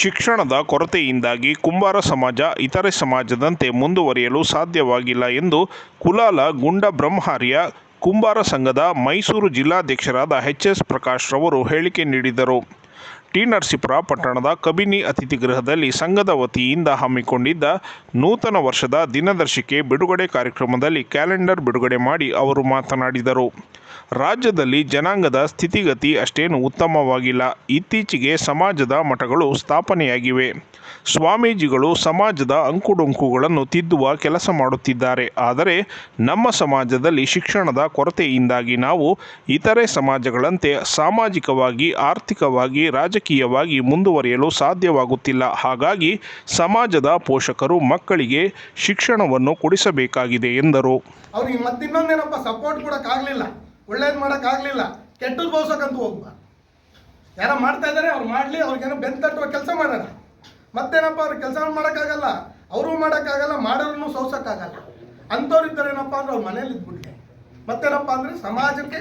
ಶಿಕ್ಷಣದ ಕೊರತೆಯಿಂದಾಗಿ ಕುಂಬಾರ ಸಮಾಜ, ಇತರೆ ಸಮಾಜದಂತೆ ಮುಂದುವರಿಯಲು ಸಾಧ್ಯವಾಗಿಲ್ಲ ಎಂದು ಕುಲಾಲ ಗುಂಡ ಬ್ರಹ್ಮಾರ್ಯ, ಕುಂಬಾರ ಸಂಘದ ಮೈಸೂರು ಜಿಲ್ಲಾಧ್ಯಕ್ಷರಾದ ಎಚ್ ಎಸ್ ಪ್ರಕಾಶ್ ರವರು ಹೇಳಿಕೆ ನೀಡಿದರು. ಟಿ ನರಸೀಪುರ ಪಟ್ಟಣದ ಕಬಿನಿ ಅತಿಥಿ ಗೃಹದಲ್ಲಿ ಸಂಘದ ವತಿಯಿಂದ ಹಮ್ಮಿಕೊಂಡಿದ್ದ ನೂತನ ವರ್ಷದ ದಿನದರ್ಶಿಕೆ ಬಿಡುಗಡೆ ಕಾರ್ಯಕ್ರಮದಲ್ಲಿ ಕ್ಯಾಲೆಂಡರ್ ಬಿಡುಗಡೆ ಮಾಡಿ ಅವರು ಮಾತನಾಡಿದರು. ರಾಜ್ಯದಲ್ಲಿ ಜನಾಂಗದ ಸ್ಥಿತಿಗತಿ ಅಷ್ಟೇನು ಉತ್ತಮವಾಗಿಲ್ಲ. ಇತ್ತೀಚೆಗೆ ಸಮಾಜದ ಮಠಗಳು ಸ್ಥಾಪನೆಯಾಗಿವೆ. ಸ್ವಾಮೀಜಿಗಳು ಸಮಾಜದ ಅಂಕುಡೊಂಕುಗಳನ್ನು ತಿದ್ದುವ ಕೆಲಸ ಮಾಡುತ್ತಿದ್ದಾರೆ. ಆದರೆ ನಮ್ಮ ಸಮಾಜದಲ್ಲಿ ಶಿಕ್ಷಣದ ಕೊರತೆಯಿಂದಾಗಿ ನಾವು ಇತರೆ ಸಮಾಜಗಳಂತೆ ಸಾಮಾಜಿಕವಾಗಿ, ಆರ್ಥಿಕವಾಗಿ ರಾಜಕೀಯವಾಗಿ ಮುಂದುವರಿಯಲು ಸಾಧ್ಯವಾಗುತ್ತಿಲ್ಲ. ಹಾಗಾಗಿ ಸಮಾಜದ ಪೋಷಕರು ಮಕ್ಕಳಿಗೆ ಶಿಕ್ಷಣವನ್ನು ಕೊಡಿಸಬೇಕಾಗಿದೆ ಎಂದರು. ಅವ್ರಿಗೆ ಮತ್ತಿನ್ನೊಂದೇನಪ್ಪ ಸಪೋರ್ಟ್ ಕೊಡೋಕ್ಕಾಗಲಿಲ್ಲ ಒಳ್ಳೇದು ಮಾಡೋಕ್ಕಾಗಲಿಲ್ಲ ಕೆಟ್ಟದ್ದು ಬೋಸಕ್ಕಂತೂ ಹೋಗ್ಬಾರ್ದು ಯಾರ ಮಾಡ್ತಾ ಇದ್ದಾರೆ ಅವ್ರು ಮಾಡಲಿ, ಅವ್ರಿಗೇನೋ ಬೆನ್ ತಟ್ಟುವ ಕೆಲಸ ಮಾಡೋಣ ಮತ್ತೇನಪ್ಪ ಅವ್ರ ಕೆಲಸ ಮಾಡೋಕ್ಕಾಗಲ್ಲ, ಅವರು ಮಾಡೋಕ್ಕಾಗಲ್ಲ ಮಾಡೋರನ್ನು ಸೋಸೋಕ್ಕಾಗಲ್ಲ. ಅಂಥವ್ರು ಇದ್ದಾರೇನಪ್ಪ ಅಂದ್ರೆ ಅವ್ರ ಮನೇಲಿ ಇದ್ಬಿಡ್ಲಿ ಮತ್ತೇನಪ್ಪ ಅಂದರೆ ಸಮಾಜಕ್ಕೆ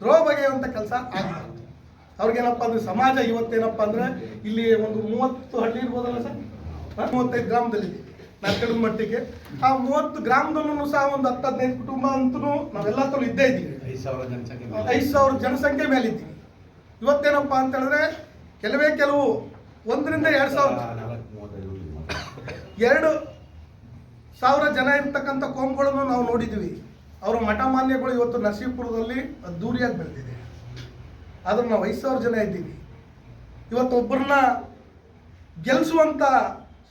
ದ್ರೋಹ ಬಗೆಯುವಂಥ ಕೆಲಸ ಆಗಬಾರ್ದು. ಅವ್ರಿಗೇನಪ್ಪ ಅಂದ್ರೆ ಸಮಾಜ ಇವತ್ತೇನಪ್ಪ ಅಂದ್ರೆ ಇಲ್ಲಿ ಒಂದು ಮೂವತ್ತು ಹಳ್ಳಿ ಇರ್ಬೋದಲ್ಲ ಸರ್? ಮೂವತ್ತೈದು ಗ್ರಾಮದಲ್ಲಿ ನಾನು ಮಟ್ಟಿಗೆ. ಆ ಮೂವತ್ತು ಗ್ರಾಮದಲ್ಲೂ ಸಹ ಒಂದು ಹತ್ತು ಹದಿನೈದು ಕುಟುಂಬ ಅಂತೂ ನಾವೆಲ್ಲ ತಲೂ ಇದ್ದೇ ಇದ್ದೀವಿ. ಐದು ಸಾವಿರ ಜನಸಂಖ್ಯೆ ಮೇಲೆ. ಐದು ಸಾವಿರ ಜನಸಂಖ್ಯೆ ಮೇಲೆ ಇದ್ದೀವಿ. ಇವತ್ತೇನಪ್ಪ ಅಂತ ಹೇಳಿದ್ರೆ ಕೆಲವೇ ಕೆಲವು ಒಂದರಿಂದ ಎರಡು ಸಾವಿರ. ಎರಡು ಸಾವಿರ ಜನ ಇರ್ತಕ್ಕಂಥ ಕೋಮ್ಗಳನ್ನು ನಾವು ನೋಡಿದ್ವಿ ಅವರ ಮಠಮಾನ್ಯಗಳು ಇವತ್ತು ನರಸೀಪುರದಲ್ಲಿ ಅದ್ದೂರಿಯಾಗಿ ಬೆಳೆದಿದೆ. ಆದ್ರೆ ನಾವು ಜನ ಇದ್ದೀವಿ. ಇವತ್ತು ಒಬ್ಬರನ್ನ ಗೆಲ್ಲಿಸುವಂಥ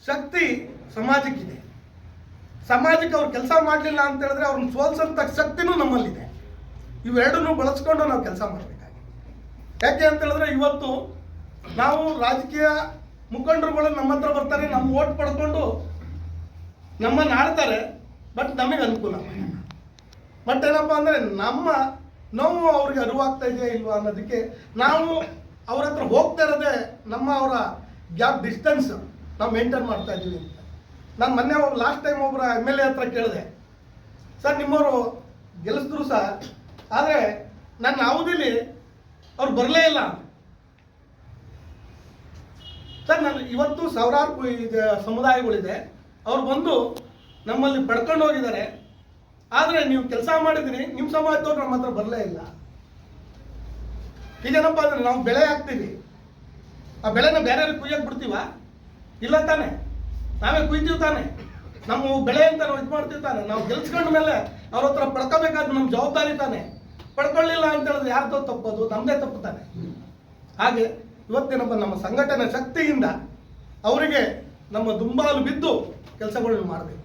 ಶಕ್ತಿ ಸಮಾಜಕ್ಕಿದೆ. ಸಮಾಜಕ್ಕೆ ಅವ್ರು ಕೆಲಸ ಮಾಡಲಿಲ್ಲ ಅಂತ ಹೇಳಿದ್ರೆ ಅವ್ರನ್ನ ಸೋಲ್ಸಂತ ಶಕ್ತಿನೂ ನಮ್ಮಲ್ಲಿದೆ. ಇವೆರಡನ್ನೂ ಬಳಸ್ಕೊಂಡು ನಾವು ಕೆಲಸ ಮಾಡಬೇಕಾಗಿದೆ. ಯಾಕೆ ಅಂತ ಹೇಳಿದ್ರೆ ಇವತ್ತು ನಾವು ರಾಜಕೀಯ ಮುಖಂಡರುಗಳು ನಮ್ಮ ಹತ್ರ ಬರ್ತಾರೆ ನಮ್ಮ ಓಟ್ ಪಡ್ಕೊಂಡು ನಮ್ಮನ್ನು ಆಡ್ತಾರೆ, ಬಟ್ ನಮಗೆ ಅನುಕೂಲ ಬಟ್ ಏನಪ್ಪ ಅಂದರೆ ನಮ್ಮ ನೋವು ಅವ್ರಿಗೆ ಅರಿವಾಗ್ತಾ ಇದೆಯಾ ಇಲ್ವಾ ಅನ್ನೋದಕ್ಕೆ ನಾವು ಅವ್ರ ಹತ್ರ ಹೋಗ್ತಾ ಇರೋದೇ ನಮ್ಮ ಅವರ ಗ್ಯಾಪ್ ಡಿಸ್ಟೆನ್ಸ್ ನಾವು ಮೇಂಟೈನ್ ಮಾಡ್ತಾ ಇದ್ದೀವಿ ಅಂತ. ನಾನು ಮೊನ್ನೆ ಒಬ್ಬ ಲಾಸ್ಟ್ ಟೈಮ್ ಒಬ್ಬರ ಎಂ ಎಲ್ ಎ ಹತ್ರ ಕೇಳಿದೆ. ಸರ್, ನಿಮ್ಮವರು ಗೆಲ್ಲಿಸಿದ್ರು ಸಹ ಆದರೆ ನನ್ನ ಅವಧಿಲಿ ಅವ್ರು ಬರಲೇ ಇಲ್ಲ ಸರ್, ನಾನು ಇವತ್ತು ಸಾವಿರಾರು ಸಮುದಾಯಗಳಿದೆ. ಅವ್ರು ಬಂದು ನಮ್ಮಲ್ಲಿ ಪಡ್ಕೊಂಡು ಹೋಗಿದ್ದಾರೆ. ಆದರೆ ನೀವು ಕೆಲಸ ಮಾಡಿದ್ರಿ ನಿಮ್ಮ ಸಮಾಜದವ್ರು ನಮ್ಮ ಹತ್ರ ಬರಲೇ ಇಲ್ಲ. ಈಗೇನಪ್ಪ ಅಂದ್ರೆ ನಾವು ಬೆಳೆ ಹಾಕ್ತೀವಿ. ಆ ಬೆಳೆನ ಬೇರೆಯವ್ರಿಗೆ ಕುಯ್ಯಕ್ಕೆ ಬಿಡ್ತೀವ? ಇಲ್ಲ ತಾನೆ. ನಾವೇ ಕುಯ್ತೀವಿ ತಾನೆ. ನಮ್ಮ ಬೆಳೆ ಅಂತ ನಾವು ಇದು ಮಾಡ್ತೀವಿ ತಾನೆ. ನಾವು ಗೆಲ್ಸ್ಕೊಂಡ ಮೇಲೆ ಅವ್ರ ಹತ್ರ ಪಡ್ಕೋಬೇಕಾದ ನಮ್ಮ ಜವಾಬ್ದಾರಿ ತಾನೆ. ಪಡ್ಕೊಳ್ಳಿಲ್ಲ ಅಂತ ಹೇಳಿದ್ರೆ ಯಾರ್ದೋ ತಪ್ಪೋದು ನಮ್ಮದೇ ತಪ್ಪು ತಾನೆ. ಹಾಗೆ ಇವತ್ತೇನಪ್ಪ ನಮ್ಮ ಸಂಘಟನೆ ಶಕ್ತಿಯಿಂದ ಅವರಿಗೆ ನಮ್ಮ ದುಂಬಾಲು ಬಿದ್ದು ಕೆಲಸಗಳನ್ನ ಮಾಡಬೇಕು.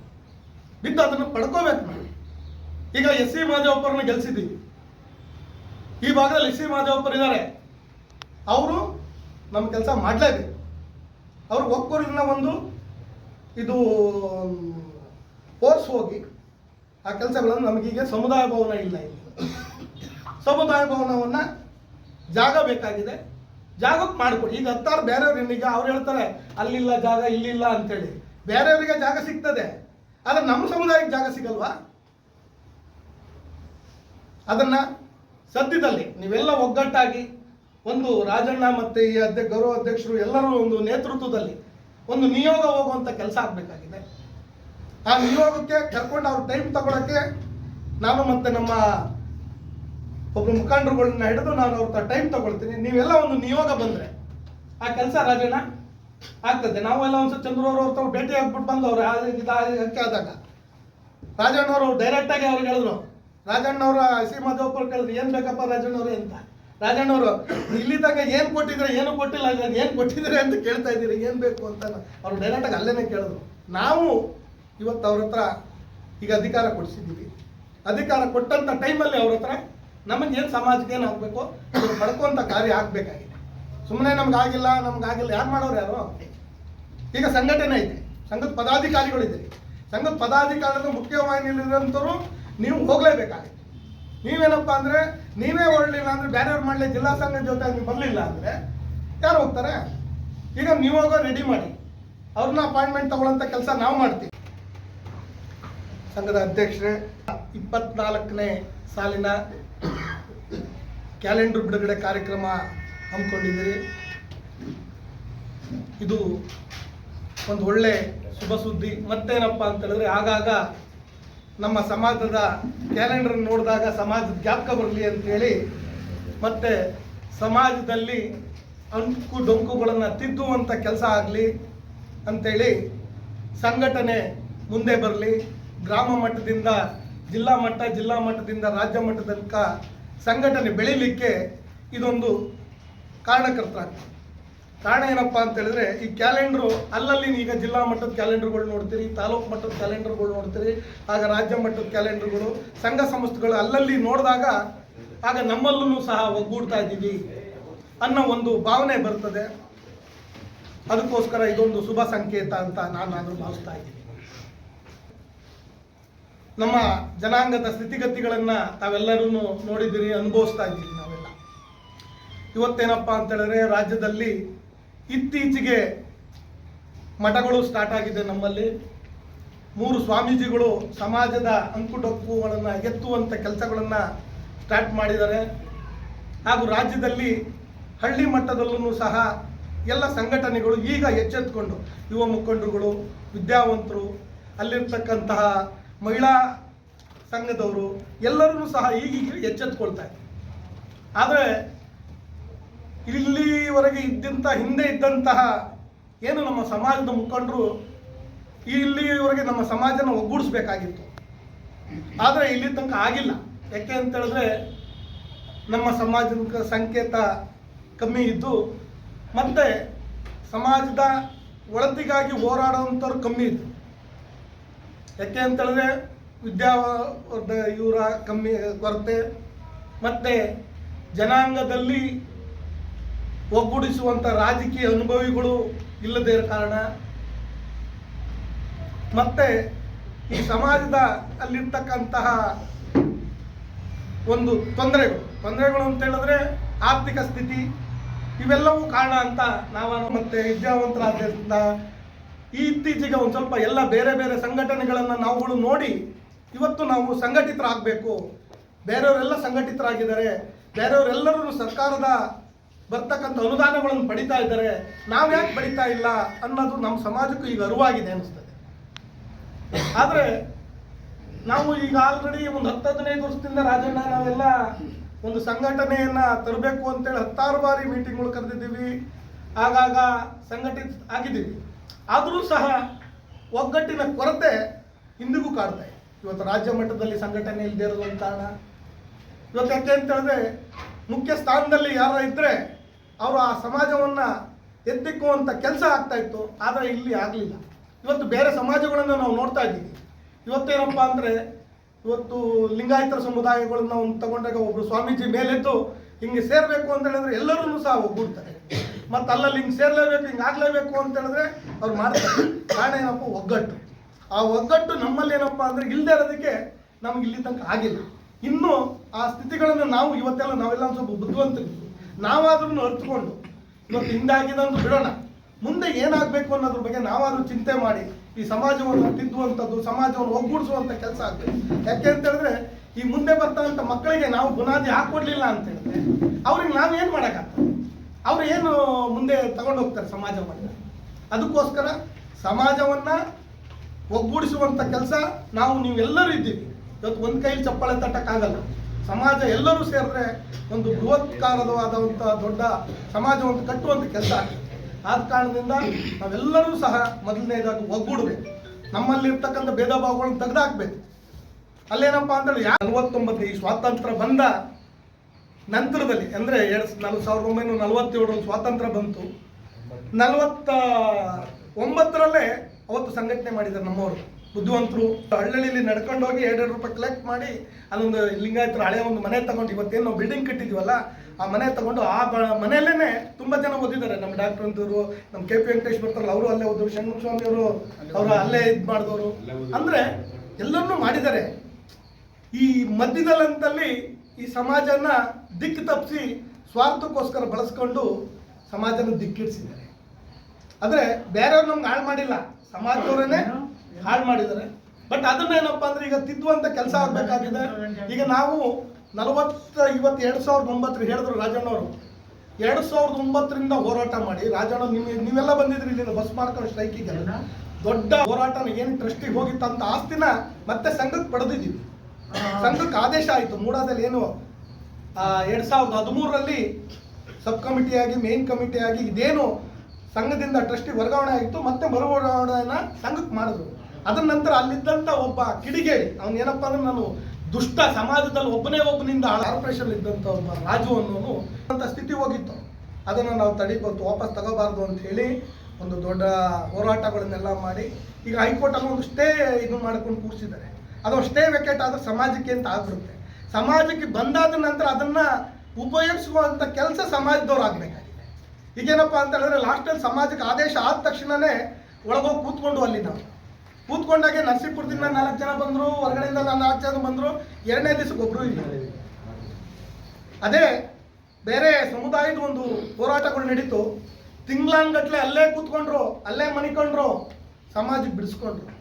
ಬಿದ್ದು ಅದನ್ನು ಪಡ್ಕೋಬೇಕು ನಾವು. ಈಗ ಎಸ್ ಸಿ ಮಾದೇವಪ್ಪರನ್ನ ಗೆಲ್ಸಿದ್ದೀವಿ. ಈ ಭಾಗದಲ್ಲಿ ಎಸ್ ಸಿ ಮಾದೇವಪ್ಪರು ಇದ್ದಾರೆ. ಅವರು ನಮ್ಮ ಕೆಲಸ ಮಾಡಲೇಬೇಕು. ಅವರು ಒಕ್ಕೂರಿನ ಒಂದು ಇದು ಫೋರ್ಸ್ ಹೋಗಿ ಆ ಕೆಲಸಗಳನ್ನು ನಮಗೀಗ ಸಮುದಾಯ ಭವನ ಇಲ್ಲ ಇಲ್ಲಿ. ಸಮುದಾಯ ಭವನವನ್ನು ಜಾಗ ಬೇಕಾಗಿದೆ. ಜಾಗಕ್ಕೆ ಮಾಡಿಕೊಡಿ. ಈಗ ಹತ್ತಾರು ಬೇರೆಯವ್ರು ಈಗ ಅವ್ರು ಹೇಳ್ತಾರೆ, ಅಲ್ಲಿಲ್ಲ ಜಾಗ, ಇಲ್ಲಿಲ್ಲ ಅಂತೇಳಿ. ಬೇರೆಯವರಿಗೆ ಜಾಗ ಸಿಗ್ತದೆ. ಆದರೆ ನಮ್ಮ ಸಮುದಾಯಕ್ಕೆ ಜಾಗ ಸಿಗಲ್ವಾ? ಅದನ್ನ ಸದ್ಯದಲ್ಲಿ ನೀವೆಲ್ಲ ಒಗ್ಗಟ್ಟಾಗಿ ಒಂದು ರಾಜಣ್ಣ ಮತ್ತೆ ಈ ಅಧ್ಯ ಗೌರವ ಅಧ್ಯಕ್ಷರು ಎಲ್ಲರೂ ಒಂದು ನೇತೃತ್ವದಲ್ಲಿ ಒಂದು ನಿಯೋಗ ಹೋಗುವಂಥ ಕೆಲಸ ಆಗಬೇಕಾಗಿದೆ. ಆ ನಿಯೋಗಕ್ಕೆ ಕರ್ಕೊಂಡು ಅವ್ರ ಟೈಮ್ ತಗೊಳಕ್ಕೆ ನಾನು ಮತ್ತೆ ನಮ್ಮ ಒಬ್ಬರು ಮುಖಂಡರುಗಳನ್ನ ಹಿಡಿದು ನಾನು ಅವ್ರ ಟೈಮ್ ತಗೊಳ್ತೀನಿ. ನೀವೆಲ್ಲ ಒಂದು ನಿಯೋಗ ಬಂದ್ರೆ ಆ ಕೆಲಸ ರಾಜಣ್ಣ ಆಗ್ತದೆ. ನಾವೆಲ್ಲ ಒಂದು ಚಂದ್ರವ್ರ ಅವ್ರ ಭೇಟಿ ಆಗ್ಬಿಟ್ಟು ಬಂದು ಅವ್ರು ಅದಕ್ಕೆ ಆದಾಗ ರಾಜಣ್ಣವರು ಡೈರೆಕ್ಟ್ ಆಗಿ ಅವ್ರಿಗೆ ಹೇಳಿದ್ರು. ರಾಜಣ್ಣವ್ರ ಸಿ ಮಾಧವಪ್ಪ ಕೇಳಿದ್ರು ಏನ್ ಬೇಕಪ್ಪ ರಾಜಣ್ಣವ್ರೆ ಅಂತ. ರಾಜಣ್ಣವರು ಇಲ್ಲಿ ತನಕ ಏನ್ ಕೊಟ್ಟಿದ್ರೆ ಏನು ಕೊಟ್ಟಿಲ್ಲ ಏನು ಏನ್ ಕೊಟ್ಟಿದ್ರೆ ಅಂತ ಕೇಳ್ತಾ ಇದ್ದೀರಿ, ಏನು ಬೇಕು ಅಂತ ಅವ್ರು ಡೈರೆಕ್ಟ್ ಆಗಿ ಅಲ್ಲೇನೆ ಕೇಳಿದ್ರು. ನಾವು ಇವತ್ತು ಅವ್ರ ಹತ್ರ ಈಗ ಅಧಿಕಾರ ಕೊಡಿಸಿದ್ದೀವಿ. ಅಧಿಕಾರ ಕೊಟ್ಟಂತ ಟೈಮಲ್ಲಿ ಅವ್ರ ಹತ್ರ ನಮಗೆ ಏನು ಸಮಾಜಕ್ಕೆ ಏನು ಆಗಬೇಕು ಪಡ್ಕೊಂತ ಕಾರ್ಯ ಆಗಬೇಕಾಗಿದೆ. ಸುಮ್ಮನೆ ನಮ್ಗೆ ಆಗಿಲ್ಲ ನಮ್ಗೆ ಆಗಿಲ್ಲ, ಯಾರು ಮಾಡೋರು ಯಾರು? ಈಗ ಸಂಘಟನೆ ಐತೆ. ಸಂಘದ ಪದಾಧಿಕಾರಿಗಳಿದ್ದೀರಿ ಸಂಘದ ಪದಾಧಿಕಾರಿಗಳು ಮುಖ್ಯವಾಹಿನಿಯಲ್ಲಿರೋಂಥವ್ರು ನೀವು ಹೋಗಲೇಬೇಕಾಗಿತ್ತು. ನೀವೇನಪ್ಪ ಅಂದ್ರೆ, ನೀವೇ ಹೊರಡಲಿಲ್ಲ ಅಂದ್ರೆ ಬೇರೆಯವ್ರು ಮಾಡಲಿ ಜಿಲ್ಲಾ ಸಂಘದ ಜೊತೆ ನೀವು ಬರಲಿಲ್ಲ ಅಂದ್ರೆ ಯಾರು ಹೋಗ್ತಾರೆ? ಈಗ ನೀವು ಹೋಗೋ ರೆಡಿ ಮಾಡಿ. ಅವ್ರನ್ನ ಅಪಾಯಿಂಟ್ಮೆಂಟ್ ತಗೊಳ್ಳೋಂಥ ಕೆಲಸ ನಾವು ಮಾಡ್ತೀವಿ. ಸಂಘದ ಅಧ್ಯಕ್ಷರೇ, ಇಪ್ಪತ್ನಾಲ್ಕನೇ ಸಾಲಿನ ಕ್ಯಾಲೆಂಡರ್ ಬಿಡುಗಡೆ ಕಾರ್ಯಕ್ರಮ ಹಮ್ಮಿಕೊಂಡಿದ್ದೀರಿ. ಇದು ಒಂದು ಒಳ್ಳೆ ಶುಭ ಸುದ್ದಿ. ಮತ್ತೇನಪ್ಪ ಅಂತ ಹೇಳಿದ್ರೆ, ಆಗಾಗ ನಮ್ಮ ಸಮಾಜದ ಕ್ಯಾಲೆಂಡರ್ ನೋಡಿದಾಗ ಸಮಾಜದ ಜ್ಞಾಪಕ ಬರಲಿ ಅಂತೇಳಿ ಮತ್ತೆ ಸಮಾಜದಲ್ಲಿ ಅಂಕು ಡೊಂಕುಗಳನ್ನು ತಿದ್ದುವಂಥ ಕೆಲಸ ಆಗಲಿ ಅಂತೇಳಿ ಸಂಘಟನೆ ಮುಂದೆ ಬರಲಿ, ಗ್ರಾಮ ಮಟ್ಟದಿಂದ ಜಿಲ್ಲಾ ಮಟ್ಟ, ಜಿಲ್ಲಾ ಮಟ್ಟದಿಂದ ರಾಜ್ಯ ಮಟ್ಟದ ಸಂಘಟನೆ ಬೆಳೀಲಿಕ್ಕೆ ಇದೊಂದು ಕಾರಣಕರ್ತ ಕಾರಣ ಏನಪ್ಪ ಅಂತ ಹೇಳಿದ್ರೆ, ಈ ಕ್ಯಾಲೆಂಡ್ರು ಅಲ್ಲಲ್ಲಿ ಈಗ ಜಿಲ್ಲಾ ಮಟ್ಟದ ಕ್ಯಾಲೆಂಡರ್ಗಳು ನೋಡ್ತೀರಿ, ತಾಲೂಕು ಮಟ್ಟದ ಕ್ಯಾಲೆಂಡರ್ಗಳು ನೋಡ್ತೀರಿ, ಆಗ ರಾಜ್ಯ ಮಟ್ಟದ ಕ್ಯಾಲೆಂಡರ್ಗಳು ಸಂಘ ಸಂಸ್ಥೆಗಳು ಅಲ್ಲಲ್ಲಿ ನೋಡಿದಾಗ ಆಗ ನಮ್ಮಲ್ಲೂ ಸಹ ಒಗ್ಗೂಡ್ತಾ ಇದ್ದೀವಿ ಅನ್ನೋ ಒಂದು ಭಾವನೆ ಬರ್ತದೆ. ಅದಕ್ಕೋಸ್ಕರ ಇದೊಂದು ಶುಭ ಸಂಕೇತ ಅಂತ ನಾನು ಭಾವಿಸ್ತಾ ಇದ್ದೀನಿ. ನಮ್ಮ ಜನಾಂಗದ ಸ್ಥಿತಿಗತಿಗಳನ್ನು ತಾವೆಲ್ಲರೂ ನೋಡಿದ್ದೀರಿ, ಅನುಭವಿಸ್ತಾ ಇದ್ದೀವಿ ನಾವೆಲ್ಲ. ಇವತ್ತೇನಪ್ಪ ಅಂತ ಹೇಳಿದ್ರೆ, ರಾಜ್ಯದಲ್ಲಿ ಇತ್ತೀಚೆಗೆ ಮಠಗಳು ಸ್ಟಾರ್ಟ್ ಆಗಿದೆ ನಮ್ಮಲ್ಲಿ. ಮೂರು ಸ್ವಾಮೀಜಿಗಳು ಸಮಾಜದ ಅಂಕುಡೊಕ್ಕುಗಳನ್ನು ಎತ್ತುವಂಥ ಕೆಲಸಗಳನ್ನು ಸ್ಟಾರ್ಟ್ ಮಾಡಿದ್ದಾರೆ. ಹಾಗೂ ರಾಜ್ಯದಲ್ಲಿ ಹಳ್ಳಿ ಮಟ್ಟದಲ್ಲೂ ಸಹ ಎಲ್ಲ ಸಂಘಟನೆಗಳು ಈಗ ಎಚ್ಚೆತ್ಕೊಂಡು ಯುವ ಮುಖಂಡರುಗಳು, ವಿದ್ಯಾವಂತರು, ಅಲ್ಲಿರ್ತಕ್ಕಂತಹ ಮಹಿಳಾ ಸಂಘದವರು ಎಲ್ಲರೂ ಸಹ ಈಗೀಗ ಎಚ್ಚೆತ್ಕೊಳ್ತಾರೆ ಆದರೆ ಇಲ್ಲಿವರೆಗೆ ಇದ್ದಂಥ ಹಿಂದೆ ಇದ್ದಂತಹ ಏನು ನಮ್ಮ ಸಮಾಜದ ಮುಖಂಡರು ಇಲ್ಲಿವರೆಗೆ ನಮ್ಮ ಸಮಾಜನ ಒಗ್ಗೂಡಿಸ್ಬೇಕಾಗಿತ್ತು. ಆದರೆ ಇಲ್ಲಿ ತನಕ ಆಗಿಲ್ಲ. ಯಾಕೆ ಅಂತ ಹೇಳಿದ್ರೆ ನಮ್ಮ ಸಮಾಜದ ಸಂಕೇತ ಕಮ್ಮಿ ಇದ್ದು, ಮತ್ತೆ ಸಮಾಜದ ಒಳತಿಗಾಗಿ ಹೋರಾಡುವಂಥವ್ರು ಕಮ್ಮಿ ಇತ್ತು ಯಾಕೆ ಅಂತ ಹೇಳಿದ್ರೆ ವಿದ್ಯಾ ಇವರ ಕಮ್ಮಿ ಕೊರತೆ, ಮತ್ತೆ ಜನಾಂಗದಲ್ಲಿ ಒಗ್ಗೂಡಿಸುವಂಥ ರಾಜಕೀಯ ಅನುಭವಿಗಳು ಇಲ್ಲದೇ ಕಾರಣ. ಮತ್ತೆ ಈ ಸಮಾಜದ ಅಲ್ಲಿರ್ತಕ್ಕಂತಹ ಒಂದು ತೊಂದರೆಗಳು. ತೊಂದರೆಗಳು ಅಂತ ಹೇಳಿದ್ರೆ ಆರ್ಥಿಕ ಸ್ಥಿತಿ, ಇವೆಲ್ಲವೂ ಕಾರಣ ಅಂತ ನಾವು ಮತ್ತೆ ವಿದ್ಯಾವಂತರಾದ್ಯಂತ ಈ ಇತ್ತೀಚೆಗೆ ಒಂದು ಸ್ವಲ್ಪ ಎಲ್ಲ ಬೇರೆ ಬೇರೆ ಸಂಘಟನೆಗಳನ್ನು ನಾವುಗಳು ನೋಡಿ ಇವತ್ತು ನಾವು ಸಂಘಟಿತರಾಗಬೇಕು. ಬೇರೆಯವರೆಲ್ಲ ಸಂಘಟಿತರಾಗಿದ್ದಾರೆ. ಬೇರೆಯವರೆಲ್ಲರೂ ಸರ್ಕಾರದ ಬರ್ತಕ್ಕಂಥ ಅನುದಾನಗಳನ್ನು ಪಡಿತಾ ಇದ್ದಾರೆ. ನಾವು ಯಾಕೆ ಪಡಿತಾ ಇಲ್ಲ ಅನ್ನೋದು ನಮ್ಮ ಸಮಾಜಕ್ಕೂ ಈಗ ಅರಿವಾಗಿದೆ ಅನಿಸ್ತದೆ ಆದರೆ ನಾವು ಈಗ ಆಲ್ರೆಡಿ ಒಂದು ಹತ್ತು ಹದಿನೈದು ವರ್ಷದಿಂದ ರಾಜಣ್ಣ ನಾವೆಲ್ಲ ಒಂದು ಸಂಘಟನೆಯನ್ನ ತರಬೇಕು ಅಂತೇಳಿ ಹತ್ತಾರು ಬಾರಿ ಮೀಟಿಂಗ್ಗಳು ಕರೆದಿದ್ದೀವಿ. ಆಗಾಗ ಸಂಘಟಿತ ಆಗಿದ್ದೀವಿ. ಆದರೂ ಸಹ ಒಗ್ಗಟ್ಟಿನ ಕೊರತೆ ಇಂದಿಗೂ ಕಾಡ್ತಾ ಇದೆ. ಇವತ್ತು ರಾಜ್ಯ ಮಟ್ಟದಲ್ಲಿ ಸಂಘಟನೆ ಇಲ್ಲದೆ ಇರೋದು ಒಂದು ಕಾರಣ. ಇವತ್ತು ಯಾಕೆ ಅಂತ ಹೇಳಿದ್ರೆ ಮುಖ್ಯ ಸ್ಥಾನದಲ್ಲಿ ಯಾರ ಇದ್ದರೆ ಅವರು ಆ ಸಮಾಜವನ್ನ ಎತ್ತಿಕ್ಕುವಂಥ ಕೆಲಸ ಆಗ್ತಾ ಇತ್ತು, ಆದರೆ ಇಲ್ಲಿ ಆಗಲಿಲ್ಲ. ಇವತ್ತು ಬೇರೆ ಸಮಾಜಗಳನ್ನು ನಾವು ನೋಡ್ತಾ ಇದ್ದೀವಿ. ಇವತ್ತೇನಪ್ಪ ಅಂದರೆ, ಇವತ್ತು ಲಿಂಗಾಯತರ ಸಮುದಾಯಗಳನ್ನ ಒಂದು ತಗೊಂಡಾಗ ಒಬ್ಬರು ಸ್ವಾಮೀಜಿ ಮೇಲೆದ್ದು ಹಿಂಗೆ ಸೇರಬೇಕು ಅಂತ ಹೇಳಿದ್ರೆ ಎಲ್ಲರೂ ಸಹ ಒಗ್ಗೂಡ್ತಾರೆ ಮತ್ತು ಅಲ್ಲಲ್ಲಿ ಹಿಂಗೆ ಸೇರಲೇಬೇಕು, ಹಿಂಗೆ ಆಗಲೇಬೇಕು ಅಂತ ಹೇಳಿದ್ರೆ ಅವ್ರು ಮಾಡ್ತಾರೆ. ಕಾರಣ ಏನಪ್ಪ, ಒಗ್ಗಟ್ಟು. ಆ ಒಗ್ಗಟ್ಟು ನಮ್ಮಲ್ಲಿ ಏನಪ್ಪ ಅಂದ್ರೆ ಇಲ್ಲದೆ ಇರೋದಕ್ಕೆ ನಮ್ಗೆ ಇಲ್ಲಿ ತನಕ ಆಗಿಲ್ಲ. ಇನ್ನು ಆ ಸ್ಥಿತಿಗಳನ್ನು ನಾವು ಇವತ್ತೆಲ್ಲ ನಾವೆಲ್ಲ ಸ್ವಲ್ಪ ಬುದ್ಧಿವಂತರಿದ್ವಿ ನಾವಾದ್ರೂ ಅರ್ಥಕೊಂಡು ಇವತ್ತು ಹಿಂದಾಗಿದಂದು ಬಿಡೋಣ. ಮುಂದೆ ಏನಾಗಬೇಕು ಅನ್ನೋದ್ರ ಬಗ್ಗೆ ನಾವಾದ್ರೂ ಚಿಂತೆ ಮಾಡಿ, ಈ ಸಮಾಜವನ್ನು ತಿದ್ದುವಂಥದ್ದು, ಸಮಾಜವನ್ನು ಒಗ್ಗೂಡಿಸುವಂಥ ಕೆಲಸ ಆಗಬೇಕು. ಯಾಕೆ ಅಂತ ಹೇಳಿದ್ರೆ, ಈ ಮುಂದೆ ಬರ್ತಕ್ಕಂಥ ಮಕ್ಕಳಿಗೆ ನಾವು ಬುನಾದಿ ಹಾಕೊಡ್ಲಿಲ್ಲ ಅಂತ ಹೇಳಿದ್ರೆ, ಅವ್ರಿಗೆ ನಾವೇನು ಮಾಡೋಕ್ಕಾಗ್ತದೆ? ಅವ್ರು ಏನು ಮುಂದೆ ತಗೊಂಡು ಹೋಗ್ತಾರೆ ಸಮಾಜವನ್ನು ಅದಕ್ಕೋಸ್ಕರ ಸಮಾಜವನ್ನ ಒಗ್ಗೂಡಿಸುವಂಥ ಕೆಲಸ ನಾವು ನೀವೆಲ್ಲರೂ ಇದ್ದೀವಿ ಇವತ್ತು ಒಂದು ಕೈಲಿ ಚಪ್ಪಾಳೆ ತಟ್ಟಕ್ಕಾಗಲ್ಲ. ಸಮಾಜ ಎಲ್ಲರೂ ಸೇರಿದ್ರೆ ಒಂದು ಬೃಹತ್ಕಾರದವಾದಂಥ ದೊಡ್ಡ ಸಮಾಜವನ್ನು ಕಟ್ಟುವಂಥ ಕೆಲಸ. ಆಗ್ತದೆ ಆದ ಕಾರಣದಿಂದ ನಾವೆಲ್ಲರೂ ಸಹ ಮೊದಲನೇದಾಗಿ ಒಗ್ಗೂಡಬೇಕು. ನಮ್ಮಲ್ಲಿರ್ತಕ್ಕಂಥ ಭೇದ ಭಾವಗಳನ್ನು ತೆಗೆದಾಕ್ಬೇಕು. ಅಲ್ಲೇನಪ್ಪ ಅಂದ್ರೆ ಯಾ ನಲವತ್ತೊಂಬತ್ತು ಈ ಸ್ವಾತಂತ್ರ್ಯ ಬಂದ ನಂತರದಲ್ಲಿ, ಅಂದರೆ ಎರಡು ನಲ್ ಸಾವಿರದ ಒಂಬೈನೂರ ನಲವತ್ತೇಳರಲ್ಲಿ ಸ್ವಾತಂತ್ರ್ಯ ಬಂತು. ನಲವತ್ತ ಒಂಬತ್ತರಲ್ಲೇ ಅವತ್ತು ಸಂಘಟನೆ ಮಾಡಿದ್ದಾರೆ ನಮ್ಮವರು. ಬುದ್ಧಿವಂತರು ಹಳ್ಳಿಯಲ್ಲಿ ನಡ್ಕೊಂಡು ಹೋಗಿ ಎರಡೆರಡು ರೂಪಾಯಿ ಕಲೆಕ್ಟ್ ಮಾಡಿ ಅಲ್ಲೊಂದು ಲಿಂಗಾಯತರ ಹಳೆಯ ಒಂದು ಮನೆ ತಗೊಂಡು ಇವತ್ತೇನು ನಾವು ಬಿಲ್ಡಿಂಗ್ ಕಟ್ಟಿದೀವಲ್ಲ, ಆ ಮನೆ ತಗೊಂಡು ಆ ಮನೆಯಲ್ಲೇ ತುಂಬ ಜನ ಓದಿದ್ದಾರೆ. ನಮ್ಮ ಡಾಕ್ಟರ್ ಅಂತವರು, ನಮ್ಮ ಕೆ ಪಿ ವೆಂಕಟೇಶ್ ಬರ್ತಾರಲ್ಲ, ಅವರು ಅಲ್ಲೇ ಓದಿದ್ರು ಸ್ವಾಮಿ ಅವರು ಅವರು ಅಲ್ಲೇ ಇದು ಮಾಡಿದವರು. ಅಂದರೆ ಎಲ್ಲರನ್ನೂ ಮಾಡಿದ್ದಾರೆ. ಈ ಮಧ್ಯದಲ್ಲಂತಲ್ಲಿ ಈ ಸಮಾಜನ ದಿಕ್ಕು ತಪ್ಪಿಸಿ ಸ್ವಾರ್ಥಕ್ಕೋಸ್ಕರ ಬಳಸ್ಕೊಂಡು ಸಮಾಜನ ದಿಕ್ಕಿಡಿಸಿದ್ದಾರೆ. ಆದರೆ ಬೇರೆಯವ್ರು ನಮ್ಗೆ ಹಾಳು ಮಾಡಿಲ್ಲ. ಸಮಾಜದವರೇನೆ ಹಾಳು ಮಾಡಿದ್ದಾರೆ. ಬಟ್ ಅದನ್ನ ಏನಪ್ಪಾ ಅಂದ್ರೆ ಈಗ ತಿದ್ದುವಂತ ಕೆಲಸ ಆಗಬೇಕಾಗಿದೆ. ಈಗ ನಾವು ನಲವತ್ತ ಇವತ್ತು ಎರಡು ಸಾವಿರದ ಒಂಬತ್ತರ ಹೇಳಿದ್ರು ರಾಜಣ್ಣವರು. ಎರಡು ಸಾವಿರದ ಒಂಬತ್ತರಿಂದ ಹೋರಾಟ ಮಾಡಿ ರಾಜಣ್ಣ ನಿಮ್ ನೀವೆಲ್ಲ ಬಂದಿದ್ರಿ ಇಲ್ಲಿ ಬಸ್ ಮಾಡ್ಕೊಂಡು ಸ್ಟ್ರೈಕಿಗೆ ದೊಡ್ಡ ಹೋರಾಟನ ಏನು ಟ್ರಸ್ಟಿಗೆ ಹೋಗಿತ್ತಂತ ಆಸ್ತಿನ ಮತ್ತೆ ಸಂಘಕ್ಕೆ ಪಡೆದಿದ್ದೀವಿ. ಸಂಘಕ್ಕೆ ಆದೇಶ ಆಯಿತು. ಮೂಡಾದಲ್ಲಿ ಏನು ಎರಡು ಸಾವಿರದ ಹದಿಮೂರರಲ್ಲಿ ಸಬ್ ಕಮಿಟಿಯಾಗಿ ಮೇನ್ ಕಮಿಟಿಯಾಗಿ ಇದೇನು ಸಂಘದಿಂದ ಟ್ರಸ್ಟಿಗೆ ವರ್ಗಾವಣೆ ಆಗಿತ್ತು ಮತ್ತೆ ಮರು ವರ್ಗಾವಣೆನ ಸಂಘಕ್ಕೆ ಮಾಡಿದ್ರು. ಅದರ ನಂತರ ಅಲ್ಲಿದ್ದಂಥ ಒಬ್ಬ ಕಿಡಿಗೇಡಿ, ಅವನು ಏನಪ್ಪ ಅಂದ್ರೆ ನಾನು ದುಷ್ಟ ಸಮಾಜದಲ್ಲಿ ಒಬ್ಬನೇ ಒಬ್ಬನಿಂದ ಕಾರ್ಪೊರೇಷನ್ ಇದ್ದಂಥ ಒಬ್ಬ ರಾಜು ಅನ್ನೋನು ಅಂತ ಸ್ಥಿತಿ ಹೋಗಿತ್ತು. ಅದನ್ನು ನಾವು ತಡಿಬೇಕು ವಾಪಸ್ ತಗೋಬಾರ್ದು ಅಂತ ಹೇಳಿ ಒಂದು ದೊಡ್ಡ ಹೋರಾಟಗಳನ್ನೆಲ್ಲ ಮಾಡಿ ಈಗ ಹೈಕೋರ್ಟಲ್ಲಿ ಒಂದು ಸ್ಟೇ ಇದು ಮಾಡ್ಕೊಂಡು ಕೂರಿಸಿದ್ದಾರೆ. ಅದು ಸ್ಟೇ ವೆಕೇಟ್ ಆದ್ರೆ ಸಮಾಜಕ್ಕೆ ಅಂತ ಆಗ್ಬಿಡುತ್ತೆ. ಸಮಾಜಕ್ಕೆ ಬಂದಾದ ನಂತರ ಅದನ್ನ ಉಪಯೋಗಿಸುವಂತ ಕೆಲಸ ಸಮಾಜದವ್ರು ಆಗ್ಬೇಕಾಗಿದೆ. ಈಗೇನಪ್ಪ ಅಂತ ಹೇಳಿದ್ರೆ ಲಾಸ್ಟಲ್ಲಿ ಸಮಾಜಕ್ಕೆ ಆದೇಶ ಆದ ತಕ್ಷಣನೇ ಒಳಗೋಗಿ ಕೂತ್ಕೊಂಡು ಅಲ್ಲಿ ನಾವು. ಕೂತ್ಕೊಂಡಾಗೆ ನರಸೀಪುರದಿಂದ ನಾಲ್ಕು ಜನ ಬಂದರು, ಹೊರಗಡೆಯಿಂದ ನಾಲ್ಕು ಜನ ಬಂದರು, ಎರಡನೇ ದಿವಸಕ್ಕೆ ಒಬ್ಬರು ಇಲ್ಲ. ಅದೇ ಬೇರೆ ಸಮುದಾಯದ ಒಂದು ಹೋರಾಟಗಳು ನಡೀತು. ತಿಂಗ್ಳಾನ್ಗಟ್ಲೆ ಅಲ್ಲೇ ಕೂತ್ಕೊಂಡ್ರು, ಅಲ್ಲೇ ಮನಿಕೊಂಡ್ರು, ಸಮಾಜ ಬಿಡಿಸ್ಕೊಂಡ್ರು.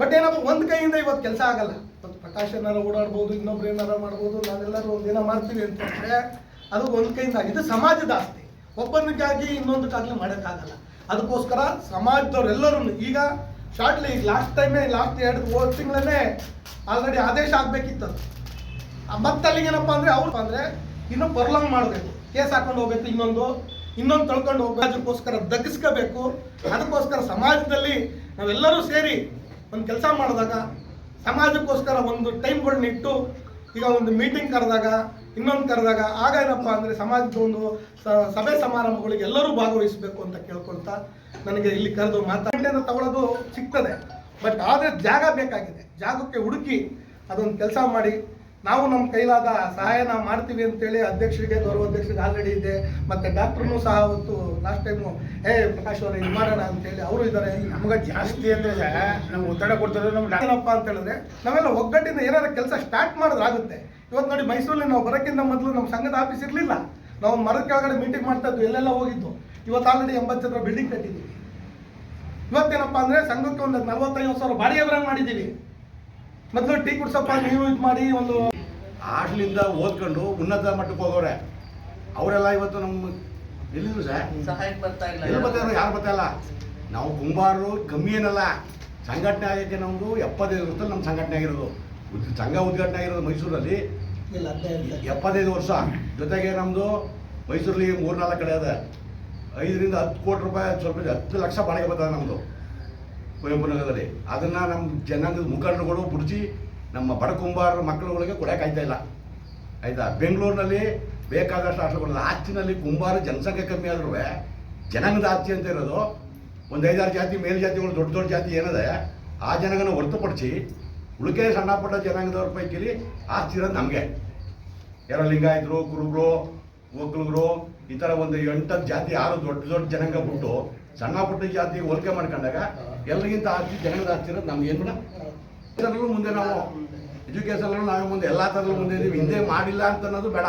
ಬಟ್ ಏನಪ್ಪ, ಒಂದು ಕೈಯಿಂದ ಇವತ್ತು ಕೆಲಸ ಆಗಲ್ಲ. ಇವತ್ತು ಪ್ರಕಾಶ್ ಏನಾರ ಓಡಾಡ್ಬೋದು, ಇನ್ನೊಬ್ರು ಏನಾರ ಮಾಡ್ಬೋದು, ನಾವೆಲ್ಲರೂ ಒಂದೇನೋ ಮಾಡ್ತೀವಿ ಅಂತಂದ್ರೆ ಅದು ಒಂದು ಕೈಯಿಂದ ಇದು ಸಮಾಜದ ಆಸ್ತಿ. ಒಬ್ಬನಿಗಾಗಿ ಇನ್ನೊಂದಕ್ಕಾಗಲಿ ಮಾಡೋಕ್ಕಾಗಲ್ಲ. ಅದಕ್ಕೋಸ್ಕರ ಸಮಾಜದವರೆಲ್ಲರೂ ಈಗ ಶಾರ್ಟ್ಲಿ ಈಗ ಲಾಸ್ಟ್ ಟೈಮೇ ಲಾಸ್ಟ್ ಎರಡು ಹೋದ ತಿಂಗಳೇ ಆಲ್ರೆಡಿ ಆದೇಶ ಆಗಬೇಕಿತ್ತು ಮತ್ತೆ ಅಂದರೆ ಅಂದ್ರೆ ಅವ್ರು ಅಂದರೆ ಇನ್ನು ಪರ್ಲಾಂಗ್ ಮಾಡಬೇಕು. ಕೇಸ್ ಹಾಕೊಂಡು ಹೋಗ್ಬೇಕು ಇನ್ನೊಂದು ಇನ್ನೊಂದು ತಳ್ಕೊಂಡು ಹೋಗ್ಬೇಕು. ಅದಕ್ಕೋಸ್ಕರ ದಗ್ಗಿಸ್ಕೋಬೇಕು. ಅದಕ್ಕೋಸ್ಕರ ಸಮಾಜದಲ್ಲಿ ನಾವೆಲ್ಲರೂ ಸೇರಿ ಒಂದು ಕೆಲಸ ಮಾಡಿದಾಗ ಸಮಾಜಕ್ಕೋಸ್ಕರ ಒಂದು ಟೈಮ್ಗಳನ್ನ ಇಟ್ಟು ಈಗ ಒಂದು ಮೀಟಿಂಗ್ ಕರೆದಾಗ ಇನ್ನೊಂದು ಕರೆದಾಗ ಆಗ ಏನಪ್ಪ ಅಂದರೆ ಸಮಾಜದ ಒಂದು ಸಭೆ ಸಮಾರಂಭಗಳಿಗೆ ಎಲ್ಲರೂ ಭಾಗವಹಿಸಬೇಕು ಅಂತ ಕೇಳ್ಕೊಳ್ತಾ ನನಗೆ ಇಲ್ಲಿ ಕರೆದು ಮಾತಾಡಿದ ತಗೊಳ್ಳೋದು ಸಿಗ್ತದೆ. ಬಟ್ ಆದರೆ ಜಾಗ ಬೇಕಾಗಿದೆ. ಜಾಗಕ್ಕೆ ಹುಡುಕಿ ಅದೊಂದು ಕೆಲಸ ಮಾಡಿ. ನಾವು ನಮ್ಮ ಕೈಲಾದ ಸಹಾಯ ನಾವು ಮಾಡ್ತೀವಿ ಅಂತೇಳಿ ಅಧ್ಯಕ್ಷರಿಗೆ ಗೌರವಾಧ್ಯಕ್ಷರಿಗೆ ಆಲ್ರೆಡಿ ಇದೆ. ಮತ್ತೆ ಡಾಕ್ಟರ್ನು ಸಹ ಅವತ್ತು ಲಾಸ್ಟ್ ಟೈಮು ಹೇ ಪ್ರಕಾಶ್ ಅವರೇ ಇದು ಮಾಡೋಣ ಅಂತೇಳಿ ಅವರು ಇದ್ದಾರೆ. ನಮ್ಗೆ ಜಾಸ್ತಿ ಅಂದ್ರೆ ನಮ್ಗೆ ಒತ್ತಡ ಕೊಡ್ತಾರೆ ನಮ್ಗೆ ಏನಪ್ಪ ಅಂತ ಹೇಳಿದ್ರೆ ನಾವೆಲ್ಲ ಒಗ್ಗಟ್ಟಿಂದ ಏನಾದ್ರು ಕೆಲಸ ಸ್ಟಾರ್ಟ್ ಮಾಡಿದ್ರೆ ಆಗುತ್ತೆ. ಇವತ್ತು ನೋಡಿ ಮೈಸೂರಲ್ಲಿ ನಾವು ಬರೋಕ್ಕಿಂತ ಮೊದಲು ನಮ್ಮ ಸಂಘದ ಆಫೀಸ್ ಇರಲಿಲ್ಲ. ನಾವು ಮರದ ಕೆಳಗಡೆ ಮೀಟಿಂಗ್ ಮಾಡ್ತಾ ಇದ್ವಿ ಎಲ್ಲೆಲ್ಲ ಹೋಗಿದ್ದು. ಇವತ್ತು ಆಲ್ರೆಡಿ ಎಂಬತ್ತು ಜನ ಬಿಲ್ಡಿಂಗ್ ಕಟ್ಟಿದ್ದೀವಿ ಇವತ್ತೇನಪ್ಪ ಅಂದರೆ ಸಂಘಕ್ಕೆ ಒಂದು ನಲ್ವತ್ತೈವತ್ತು ಸಾವಿರ ಬಾಡಿಗೆ ಬರಂಗ್ ಮಾಡಿದ್ದೀವಿ ಮೊದಲು ಟೀ ಕುಡ್ಸಪ್ಪ ನೀವು ಇದು ಮಾಡಿ ಒಂದು ಆಟ್ಲಿಂದ ಓದ್ಕೊಂಡು ಉನ್ನತ ಮಟ್ಟಕ್ಕೆ ಹೋಗೋರೆ. ಅವರೆಲ್ಲ ಇವತ್ತು ನಮ್ಮ ಎಲ್ಲಿದ್ರು ಸರ್? ಸಹಾಯಕ್ಕೆ ಬರ್ತಾ ಇಲ್ಲ. ಎಲ್ಲಿ ಬರ್ತಾರೆ ಯಾರು ಬರ್ತಾ ಇಲ್ಲ? ನಾವು ಕುಂಬಾರರು ಕಮ್ಮಿ ಏನಲ್ಲ. ಸಂಘಟನೆ ಆಗಕ್ಕೆ ನಮ್ಮದು ಎಪ್ಪತ್ತೈದು ವರ್ಷದಲ್ಲಿ ನಮ್ಮ ಸಂಘಟನೆ ಆಗಿರೋದು. ಸಂಘ ಉದ್ಘಾಟನೆ ಆಗಿರೋದು ಮೈಸೂರಲ್ಲಿ. ಇಲ್ಲ ಎಪ್ಪತ್ತೈದು ವರ್ಷ. ಜೊತೆಗೆ ನಮ್ಮದು ಮೈಸೂರಲ್ಲಿ ಮೂರ್ನಾಲ್ಕು ಕಡೆ ಅದ. ಐದರಿಂದ ಹತ್ತು ಕೋಟಿ ರೂಪಾಯಿ ಸ್ವಲ್ಪ ಹತ್ತು ಲಕ್ಷ ಬಾಡಿಗೆ ಬರ್ತದೆ ನಮ್ಮದು ಕುವೆಂಪು ನಗರದಲ್ಲಿ. ಅದನ್ನು ನಮ್ಮ ಜನಾಂಗದ ಮುಖಂಡರುಗಳು ಬಿಡಿಸಿ ನಮ್ಮ ಬಡ ಕುಂಬಾರರ ಮಕ್ಕಳುಗಳಿಗೆ ಕೊಡೋಕ್ಕಾಯ್ತಾ ಇಲ್ಲ. ಆಯ್ತಾ? ಬೆಂಗಳೂರಿನಲ್ಲಿ ಬೇಕಾದಷ್ಟು ಆಟಗಳು ಆಸ್ತಿನಲ್ಲಿ ಕುಂಬಾರ ಜನಸಂಖ್ಯೆ ಕಮ್ಮಿ ಆದ್ರೂ ಜನಾಂಗದ ಆಸ್ತಿ ಅಂತ ಇರೋದು. ಒಂದು ಐದಾರು ಜಾತಿ ಮೇಲ್ಜಾತಿಗಳು ದೊಡ್ಡ ದೊಡ್ಡ ಜಾತಿ ಏನಿದೆ, ಆ ಜನಗನ್ನು ಹೊರತುಪಡಿಸಿ ಉಳಿಕೆ ಸಣ್ಣ ಪುಟ್ಟ ಜನಾಂಗದವ್ರ ಪೈಕಿಲಿ ಆಸ್ತಿ ಇರೋದು ನಮಗೆ. ಯಾರೋ ಲಿಂಗಾಯತರು ಕುರುಬರು, ಒಕ್ಕಲುಗರು, ಈ ಥರ ಒಂದು ಎಂಟತ್ತು ಜಾತಿ, ಆರು ದೊಡ್ಡ ದೊಡ್ಡ ಜನಾಂಗ ಬಿಟ್ಟು ಸಣ್ಣ ಪುಟ್ಟ ಜಾತಿ ಹೋಲಿಕೆ ಮಾಡ್ಕೊಂಡಾಗ ಎಲ್ಲರಿಗಿಂತ ಆಸ್ತಿ ಜನಾಂಗದ ಆಸ್ತಿ ಇರೋದು ನಮ್ಗೆ ಏನು ಎಲ್ಲರಲ್ಲೂ ಮುಂದೆ ನಾವು ಎಜುಕೇಷನ್ ನಾವು ಮುಂದೆ ಎಲ್ಲ ತರ ಮುಂದೆ ಇದೀವಿ. ಹಿಂದೆ ಮಾಡಿಲ್ಲ ಅಂತ ಅನ್ನೋದು ಬೇಡ.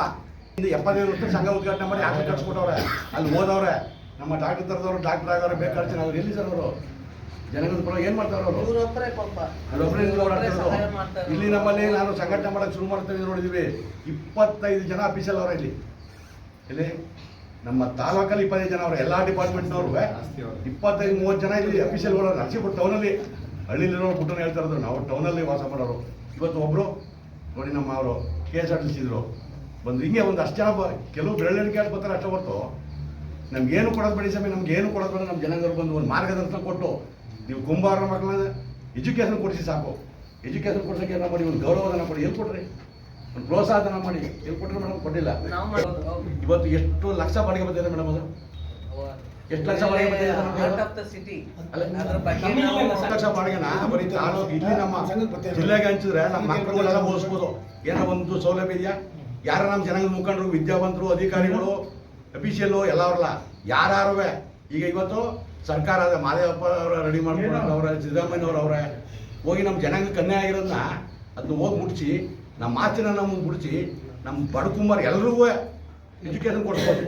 ಹಿಂದೆ ಎಪ್ಪತ್ತೈದು ವರ್ಷ ಸಂಘ ಉದ್ಘಾಟನೆ ಮಾಡಿ ಆಟ ಕಟ್ಸ್ಕೊಟ್ಟವ್ರೆ. ಅಲ್ಲಿ ಓದವ್ರೆ ನಮ್ಮ ಡಾಕ್ಟರ್ ತರದವ್ರು ಡಾಕ್ಟರ್ ಆಗೋರು ಬೇಕಾಡ್ತೀನಿ ಅವ್ರು ಎಲ್ಲಿ ಸರ್ ಅವರು. ಜನಗದ ಪರ ಏನು ಮಾಡ್ತಾರೆ ಅವರು? ಅಲ್ಲೊಬ್ಬರೇ ಇಲ್ಲಿ ಸಹಾಯ ಮಾಡ್ತಾರೆ ಇಲ್ಲಿ ನಮ್ಮಲ್ಲಿ ನಾನು ಸಂಘಟನೆ ಮಾಡೋಕೆ ಶುರು ಮಾಡ್ತಾ ನೋಡಿದೀವಿ. ಇಪ್ಪತ್ತೈದು ಜನ ಅಫೀಸಲ್ ಅವರ ಇಲ್ಲಿ. ಇಲ್ಲಿ ನಮ್ಮ ತಾಲೂಕಲ್ಲಿ ಇಪ್ಪತ್ತೈದು ಜನ ಅವರು ಎಲ್ಲಾ ಡಿಪಾರ್ಟ್ಮೆಂಟ್ನವ್ರು ಇಪ್ಪತ್ತೈದು ಮೂವತ್ತು ಜನ ಇಲ್ಲಿ ಅಫೀಸಲ್ಗಳು ನರಸೀಪುರ ಟೌನಲ್ಲಿ ಹಳ್ಳಿಲಿರೋ ಬಿಟ್ಟು ಹೇಳ್ತಾ ಇರೋದು. ನಾವು ಟೌನಲ್ಲಿ ವಾಸ ಮಾಡೋರು. ಇವತ್ತು ಒಬ್ರು ನೋಡಿ ನಮ್ಮ ಅವರು K S R T C ಇದ್ರು ಬಂದು ಹಿಂಗೆ ಒಂದು ಅಷ್ಟು ಜನ ಬ- ಕೆಲವು ಬೆರಳಿಕೆ ಅಂತ ಬರ್ತಾರೆ ಅಷ್ಟೇ ಹೊರತು. ನಮ್ಗೇನು ಕೊಡೋದು ಬೇಡಿ ಸ್ವಾಮಿ ನಮ್ಗೆ ಏನು ಕೊಡೋದು ಬೇಡ. ನಮ್ಮ ಜನಗಳು ಬಂದು ಒಂದು ಮಾರ್ಗದರ್ಶನ ಕೊಟ್ಟು ನೀವು ಕುಂಬಾರ ಮಕ್ಕಳನ್ನ ಎಜುಕೇಷನ್ ಕೊಡಿಸಿ ಸಾಕು. ಎಜುಕೇಷನ್ ಕೊಡ್ಸೋಕೆ ಏನೋ ಮಾಡಿ ಒಂದು ಗೌರವಧನ ಕೊಡಿ ಎಲ್ಲಿ ಕೊಡ್ರಿ ಒಂದು ಪ್ರೋತ್ಸಾಹನ ಮಾಡಿ ಎಲ್ಲಿ ಕೊಟ್ಟರೆ ಮೇಡಮ್ ಕೊಟ್ಟಿಲ್ಲ. ಇವತ್ತು ಎಷ್ಟು ಲಕ್ಷ ಬಾಡಿಗೆ ಬಂದಿದೆ ಮೇಡಮ್ ಅದು? ಎಷ್ಟು ಲಕ್ಷ ಬಾಡಿಗೆ ಬಂದಿದೆ ಲಕ್ಷ ಬಾಡಿಗೆನ ಬರೀ ಇಲ್ಲಿ ನಮ್ಮ ಜಿಲ್ಲೆಗೆ ಹಂಚಿದ್ರೆ ನಮ್ಮ ಮಕ್ಕಳುಗಳೆಲ್ಲ ಓದಿಸ್ಬೋದು ಏನೋ ಒಂದು ಸೌಲಭ್ಯ ಇದೆಯಾ? ಯಾರ ನಮ್ಮ ಜನಾಂಗದ ಮುಖಂಡರು ವಿದ್ಯಾವಂತರು ಅಧಿಕಾರಿಗಳು ಅಫಿಷಿಯಲ್ಲು ಎಲ್ಲವರಲ್ಲ ಯಾರು ಈಗ ಇವತ್ತು ಸರ್ಕಾರ ಅದೇ ಮಾದೇವಪ್ಪ ಅವರ ರೆಡಿ ಮಾಡ್ಕೊಂಡು ಅವರ ಸಿದ್ದರಾಮಯ್ಯನವ್ರು ಅವರ. ಹೋಗಿ ನಮ್ಮ ಜನಾಂಗ ಕನ್ಯೆ ಆಗಿರೋದನ್ನ ಅದನ್ನ ಹೋಗಿ ಮುಟ್ಸಿ ನಮ್ಮ ಮಾತಿನ ನಮಗೆ ಮುಟ್ಸಿ ನಮ್ಮ ಬಡಕುಂಬಾರ್ ಎಲ್ರಿಗೂ ಎಜುಕೇಶನ್ ಕೊಡ್ಬೋದು